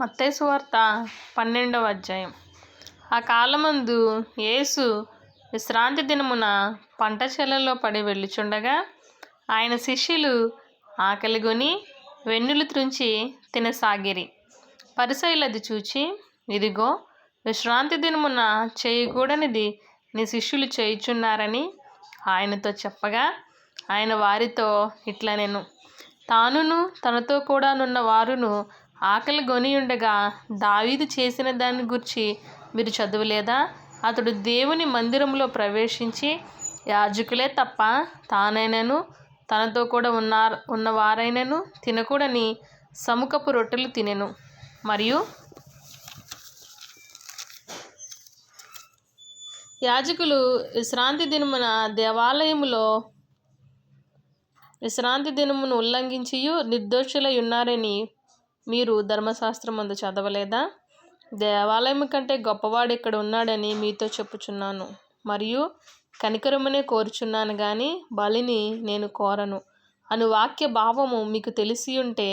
మత్తయి వార్త పన్నెండవ అధ్యాయం. ఆ కాలమందు యేసు విశ్రాంతి దినమున పంట చేలలో పడి వెళ్ళుచుండగా ఆయన శిష్యులు ఆకలిగొని వెన్నులు త్రుంచి తినసాగిరి. పరిసయులు అది చూచి ఇదిగో విశ్రాంతి దినమున చేయకూడనిది నీ శిష్యులు చేయుచున్నారని ఆయనతో చెప్పగా ఆయన వారితో ఇట్లా నేను తానును తనతో కూడా నున్న వారును ఆకలి గొనియుండగా దావీదు చేసిన దాన్ని గురించి మీరు చదవలేదా? అతడు దేవుని మందిరంలో ప్రవేశించి యాజకులే తప్ప తానైనను తనతో కూడా ఉన్నారు ఉన్నవారైనను తినకూడని సముఖపు రొట్టెలు తినెను. మరియు యాజకులు విశ్రాంతి దినమున దేవాలయములో విశ్రాంతి దినమును ఉల్లంఘించియు నిర్దోషులై ఉన్నారని మీరు ధర్మశాస్త్రమందు చదవలేదా? దేవాలయం కంటే గొప్పవాడు ఇక్కడ ఉన్నాడని మీతో చెప్పుచున్నాను. మరియు కనికరమునే కోరుచున్నాను కానీ బలిని నేను కోరను. అను వాక్య భావము మీకు తెలిసి ఉంటే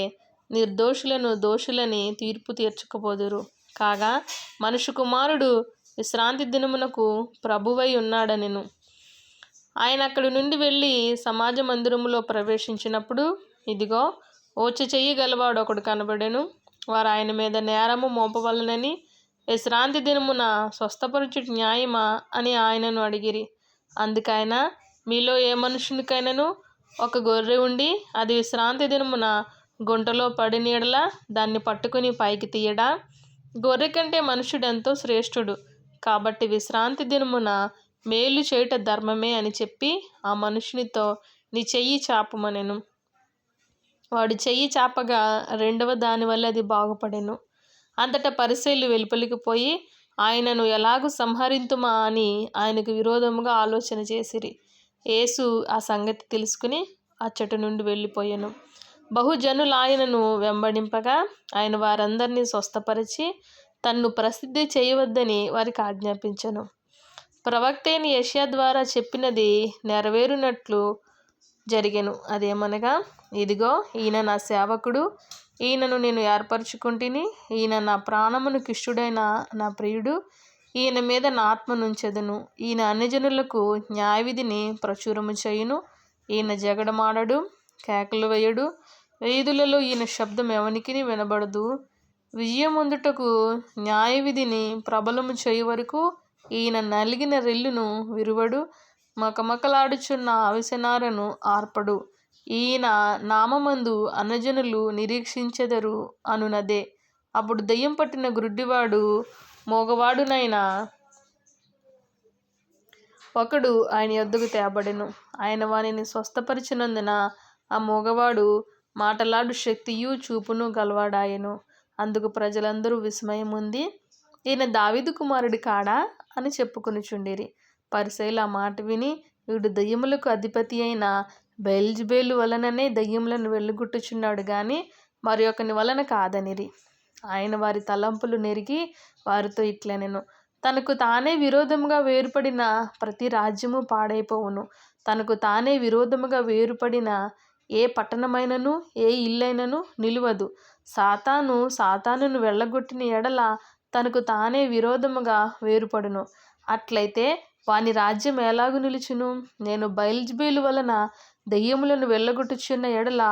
నిర్దోషులను దోషులని తీర్పు తీర్చకపోదురు. కాగా మనుషు కుమారుడు విశ్రాంతి దినమునకు ప్రభువై ఉన్నాడనెను. ఆయన అక్కడి నుండి వెళ్ళి సమాజ మందిరములో ప్రవేశించినప్పుడు ఇదిగో ఓచ చెయ్యి గలవాడు ఒకడు కనబడెను. వారు ఆయన మీద నేరము మోపవలనని విశ్రాంతి దినమున స్వస్థపరచుట న్యాయమా అని ఆయనను అడిగిరి. అందుకైనా మీలో ఏ మనుషునికైనాను ఒక గొర్రె ఉండి అది విశ్రాంతి దినమున గుంటలో పడి నీడలా దాన్ని పట్టుకుని పైకి తీయడా? గొర్రె కంటే మనుషుడు ఎంతో శ్రేష్ఠుడు. కాబట్టి విశ్రాంతి దినమున మేలు చేయుట ధర్మమే అని చెప్పి ఆ మనుషునితో నీ చెయ్యి చాపమనెను. వాడు చెయ్యి చాపగా రెండవ దాని వల్ల అది బాగుపడెను. అంతటా పరిశైలు వెలుపలికి పోయి ఆయనను ఎలాగూ సంహరింతుమా అని ఆయనకు విరోధముగా ఆలోచన చేసిరి. యేసు ఆ సంగతి తెలుసుకుని అచ్చటి నుండి వెళ్ళిపోయాను. బహుజనులు ఆయనను వెంబడింపగా ఆయన వారందరినీ స్వస్థపరిచి తన్ను ప్రసిద్ధి చేయవద్దని వారికి ఆజ్ఞాపించను. ప్రవక్త అయిన యష్యా ద్వారా చెప్పినది నెరవేరునట్లు జరిగెను. అదేమనగా ఇదిగో ఈయన నా సేవకుడు. ఈయనను నేను ఏర్పరచుకుంటుని. ఈయన నా ప్రాణమును కిష్టుడైన నా ప్రియుడు. ఈయన మీద నా ఆత్మనుంచెదను ఈయన అన్యజనులకు న్యాయవిధిని ప్రచురము చేయును. ఈయన జగడమాడడు కేకలు వేయడు. వీధులలో ఈయన శబ్దం ఎవనికి వినబడదు. విజయముందుటకు న్యాయవిధిని ప్రబలము చేయు వరకు ఈయన నలిగిన రెల్లును విరువడు. మకమకలాడుచున్న అవిసెనారను ఆర్పడు. ఈయన నామమందు అనజనులు నిరీక్షించెదరు అనునదే. అప్పుడు దెయ్యం పట్టిన గ్రుడ్డివాడు మోగవాడునైనా? ఒకడు ఆయన యొద్దకు తేబడెను. ఆయన వానిని స్వస్థపరిచినందున ఆ మోగవాడు మాటలాడు శక్తియు చూపును గలవాడాయను. అందుకు ప్రజలందరూ విస్మయం ఉంది ఈయన దావిదు కుమారుడి కాడా అని చెప్పుకొనిచుండిరి. పరిసైలు ఆ మాట విని వీడు దయ్యములకు అధిపతి అయిన బెల్జిబేలు వలననే దయ్యములను వెళ్ళగొట్టుచున్నాడు కానీ మరి ఒకని వలన కాదనిరి. ఆయన వారి తలంపులు నెరిగి వారితో ఇట్లనెను. తనకు తానే విరోధముగా వేరుపడిన ప్రతి రాజ్యము పాడైపోవును. తనకు తానే విరోధముగా వేరుపడిన ఏ పట్టణమైనను ఏ ఇల్లైనను నిలువదు. సాతాను సాతానును వెళ్ళగొట్టిన ఎడల తనకు తానే విరోధముగా వేరుపడును. అట్లయితే వాని రాజ్యం ఎలాగు నిలుచును? నేను బయల్జ్బేలు వలన దెయ్యములను వెళ్ళగొట్టుచున్న ఎడల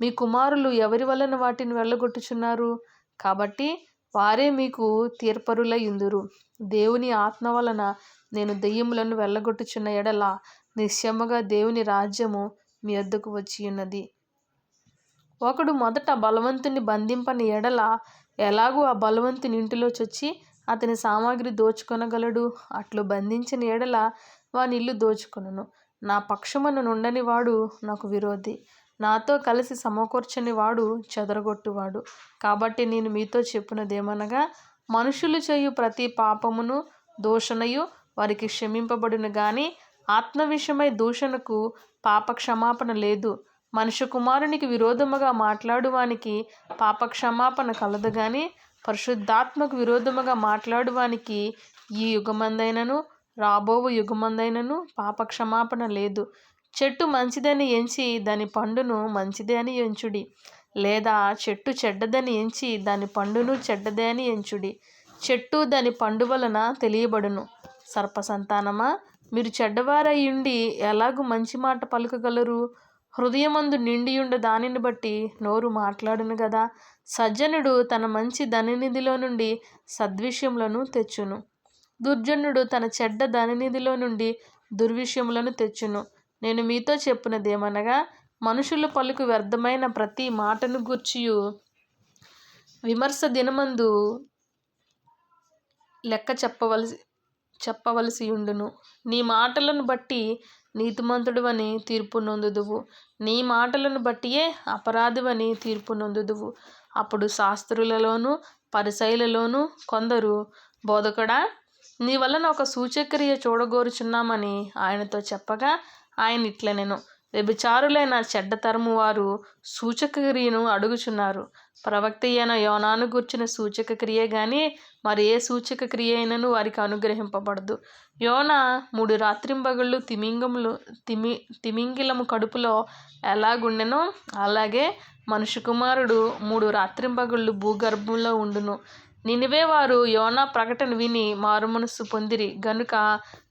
మీ కుమారులు ఎవరి వలన వాటిని వెళ్ళగొట్టుచున్నారు కాబట్టి వారే మీకు తీర్పరులై దేవుని ఆత్మ వలన నేను దెయ్యములను వెళ్ళగొట్టుచున్న ఎడల నిశ్చయముగా దేవుని రాజ్యము మీ వద్దకు వచ్చి ఉన్నది ఒకడు మొదట బలవంతుని బంధింపని ఎడల ఎలాగూ ఆ బలవంతుని ఇంటిలో చొచ్చి అతని సామాగ్రి దోచుకొనగలడు. అట్లు బంధించిన ఎడల వాని ఇల్లు దోచుకొనును. నా పక్షమున నుండని వాడు నాకు విరోధి. నాతో కలిసి సమకూర్చని వాడు చెదరగొట్టువాడు. కాబట్టి నేను మీతో చెప్పినదేమనగా మనుషులు చేయు ప్రతి పాపమును దూషణయు వారికి క్షమింపబడును కానీ ఆత్మ విషయమై దూషణకు పాప క్షమాపణ లేదు. మనుష్య కుమారునికి విరోధముగా మాట్లాడువానికి పాప క్షమాపణ కలదు కానీ పరిశుద్ధాత్మకు విరోధముగా మాట్లాడువానికి ఈ యుగమందైనను రాబోవు యుగమందైనను పాప క్షమాపణ లేదు. చెట్టు మంచిదని ఎంచి దాని పండును మంచిదే అని ఎంచుడి. లేదా చెట్టు చెడ్డదని ఎంచి దాని పండును చెడ్డదే అని ఎంచుడి. చెట్టు దాని పండు వలన తెలియబడును. సర్పసంతానమా? మీరు చెడ్డవారయ్యుండి ఎలాగూ మంచి మాట పలుకగలరు? హృదయమందు నిండియుండ దానిని బట్టి నోరు మాట్లాడును గదా. సజ్జనుడు తన మంచి ధననిధిలో నుండి సద్విషయములను తెచ్చును. దుర్జనుడు తన చెడ్డ ధననిధిలో నుండి దుర్విషయములను తెచ్చును. నేను మీతో చెప్పునదేమనగా మనుషులు పలుకు వ్యర్థమైన ప్రతి మాటను గూర్చియు. విమర్శ దినమందు లెక్క చెప్పవలసి చెప్పవలసి ఉండును నీ మాటలను బట్టి నీతిమంతుడువని తీర్పు నొందుదువు. నీ మాటలను బట్టియే అపరాధివని తీర్పు నొందుదువు. అప్పుడు శాస్త్రులలోనూ పరిశైలలోనూ కొందరు బోధకుడా నీ వలన ఒక సూచక్రియ చూడగోరుచున్నామని ఆయనతో చెప్పగా ఆయన ఇట్లనెను వ్యభిచారులైన చెడ్డ తరము వారు సూచక క్రియను అడుగుచున్నారు. ప్రవక్త అయిన యోనాను గుర్చిన సూచక క్రియ కానీ మరి ఏ సూచక క్రియ అయినను వారికి అనుగ్రహింపబడదు. యోన మూడు రాత్రింబగళ్ళు తిమింగములు తిమి తిమింగిలము కడుపులో ఎలాగుండెనో అలాగే మనుషు కుమారుడు మూడు రాత్రింబగళ్ళు భూగర్భంలో ఉండును. నినివే వారు యోనా ప్రకటన విని మారుమనస్సు పొందిరి. గనుక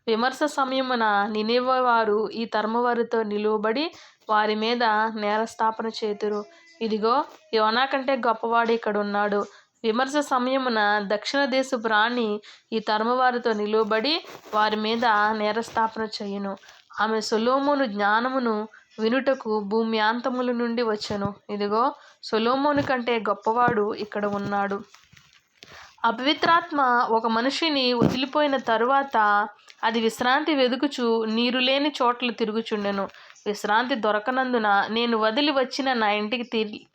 విమర్శ సమయమున నినివే వారు ఈ తర్మవారితో నిలువబడి వారి మీద నేరస్థాపన చేతురు. ఇదిగో యోనా కంటే గొప్పవాడు ఇక్కడ ఉన్నాడు విమర్శ సమయమున దక్షిణ దేశపు రాణి ఈ తర్మవారితో నిలువబడి వారి మీద నేరస్థాపన చేయును. ఆమె సొలోమును జ్ఞానమును వినుటకు భూమ్యాంతముల నుండి వచ్చెను. ఇదిగో సొలోమోను కంటే గొప్పవాడు ఇక్కడ ఉన్నాడు. అపవిత్రాత్మ ఒక మనిషిని వదిలిపోయిన తరువాత అది విశ్రాంతి వెదుకుచు నీరు లేని చోట్ల తిరుగుచుండెను. విశ్రాంతి దొరకనందున నేను వదిలి వచ్చిన నా ఇంటికి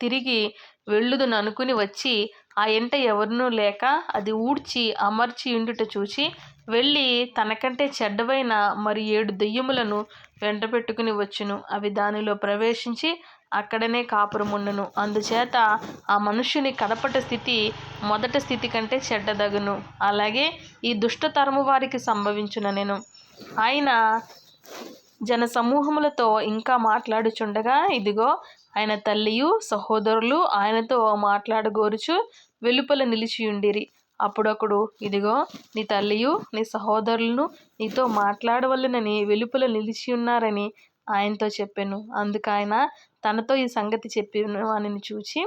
తిరిగి వెళ్ళుదును అనుకుని వచ్చి ఆ ఇంట ఎవరినూ లేక అది ఊడ్చి అమర్చి ఉండుట చూచి వెళ్ళి తనకంటే చెడ్డవైన మరి ఏడు దెయ్యములను వెంట పెట్టుకుని వచ్చును. అవి దానిలో ప్రవేశించి అక్కడనే కాపురముండును అందుచేత ఆ మనుష్యుని కడపట స్థితి మొదట స్థితి కంటే చెడ్డదగును. అలాగే ఈ దుష్టతరము వారికి సంభవించున నేను. ఆయన జన సమూహములతో ఇంకా మాట్లాడుచుండగా ఇదిగో ఆయన తల్లియు సహోదరులు ఆయనతో మాట్లాడగోరుచు వెలుపల నిలిచియుండిరి. అప్పుడొకడు ఇదిగో నీ తల్లియు నీ సహోదరులను నీతో మాట్లాడవలెనని వెలుపల నిలిచి ఉన్నారని ఆయనతో చెప్పాను. అందుకు ఆయన తనతో ఈ సంగతి చెప్పిన వానిని చూచి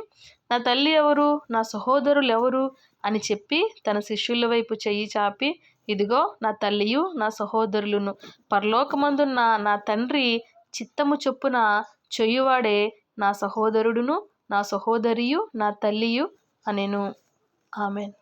నా తల్లి ఎవరు? నా సహోదరులు ఎవరు? అని చెప్పి తన శిష్యుల వైపు చెయ్యి చాపి ఇదిగో నా తల్లియు నా సహోదరులను. పరలోకమందున్న నా తండ్రి చిత్తము చొప్పున చెయ్యువాడే నా సహోదరుడును నా సహోదరియు నా తల్లియు అనెను. ఆమెన్.